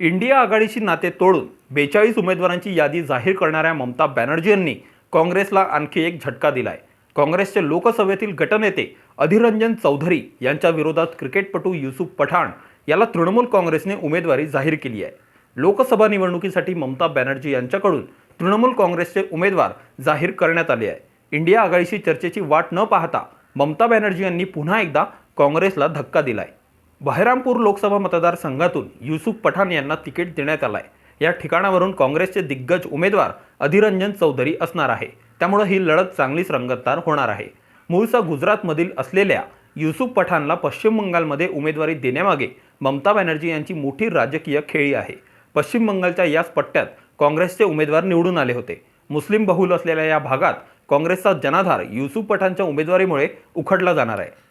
India आघाडीशी नाते तोडून बेचाळीस उमेदवारांची यादी जाहीर करणाऱ्या ममता बॅनर्जी यांनी काँग्रेसला आणखी एक झटका दिलाय. काँग्रेसचे लोकसभेतील गटनेते अधीररंजन चौधरी यांच्या विरोधात क्रिकेटपटू युसुफ पठाण याला तृणमूल काँग्रेसने उमेदवारी जाहीर केली आहे. लोकसभा निवडणुकीसाठी ममता बॅनर्जी यांच्याकडून तृणमूल काँग्रेसचे उमेदवार जाहीर करण्यात आले आहे. इंडिया आघाडीशी चर्चेची वाट न पाहता ममता बॅनर्जी यांनी पुन्हा एकदा काँग्रेसला धक्का दिलाय. बहिरामपूर लोकसभा मतदारसंघातून युसुफ पठाण यांना तिकीट देण्यात आलंय. या ठिकाणावरून काँग्रेसचे दिग्गज उमेदवार अधिरंजन चौधरी असणार आहे. त्यामुळे ही लढत चांगलीच रंगतदार होणार आहे. मूळचा गुजरातमधील असलेल्या युसुफ पठाणला पश्चिम बंगालमध्ये उमेदवारी देण्यामागे ममता बॅनर्जी यांची मोठी राजकीय खेळी आहे. पश्चिम बंगालच्या याच पट्ट्यात काँग्रेसचे उमेदवार निवडून आले होते. मुस्लिम बहुल असलेल्या या भागात काँग्रेसचा जनाधार युसुफ पठाणच्या उमेदवारीमुळे उखडला जाणार आहे.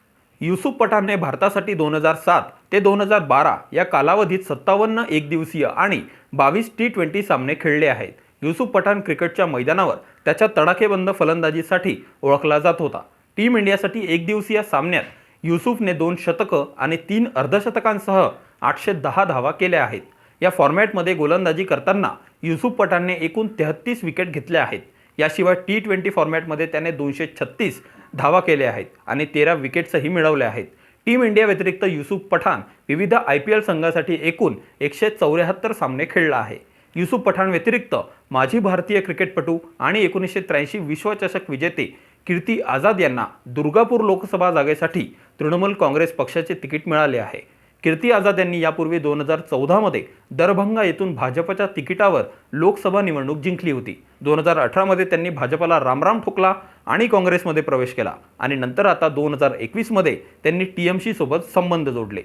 युसुफ पठाणने भारतासाठी दोन हजार सात ते दोन हजार बारा या कालावधीत सत्तावन्न एकदिवसीय आणि बावीस टी ट्वेंटी सामने खेळले आहेत. युसुफ पठाण क्रिकेटच्या मैदानावर त्याच्या तडाखेबंद फलंदाजीसाठी ओळखला जात होता. टीम इंडियासाठी एकदिवसीय सामन्यात युसुफने दोन शतकं आणि तीन अर्धशतकांसह आठशे दहा धावा केल्या आहेत. या फॉर्मॅटमध्ये गोलंदाजी करताना युसुफ पठाणने एकूण तेहत्तीस विकेट घेतल्या आहेत. याशिवाय टी ट्वेंटी फॉर्मॅटमध्ये त्याने दोनशे छत्तीस धावा केल्या आहेत आणि तेरा विकेट्सही मिळवल्या आहेत. टीम इंडिया व्यतिरिक्त युसुफ पठाण विविध आय पी एल संघासाठी एकूण एकशे चौऱ्याहत्तर सामने खेळला आहे. युसुफ पठाण व्यतिरिक्त माजी भारतीय क्रिकेटपटू आणि एकोणीसशे त्र्याऐंशी विश्वचषक विजेते कीर्ती आझाद यांना दुर्गापूर लोकसभा जागेसाठी तृणमूल काँग्रेस पक्षाचे तिकीट मिळाले आहे. कीर्ती आझाद यांनी यापूर्वी दोन हजार चौदामध्ये दरभंगा येथून भाजपच्या तिकिटावर लोकसभा निवडणूक जिंकली होती. दोन हजार अठरामध्ये त्यांनी भाजपला रामराम ठोकला आणि काँग्रेसमध्ये प्रवेश केला आणि नंतर आता दोन हजार एकवीसमध्ये त्यांनी टी एम सोबत संबंध जोडले.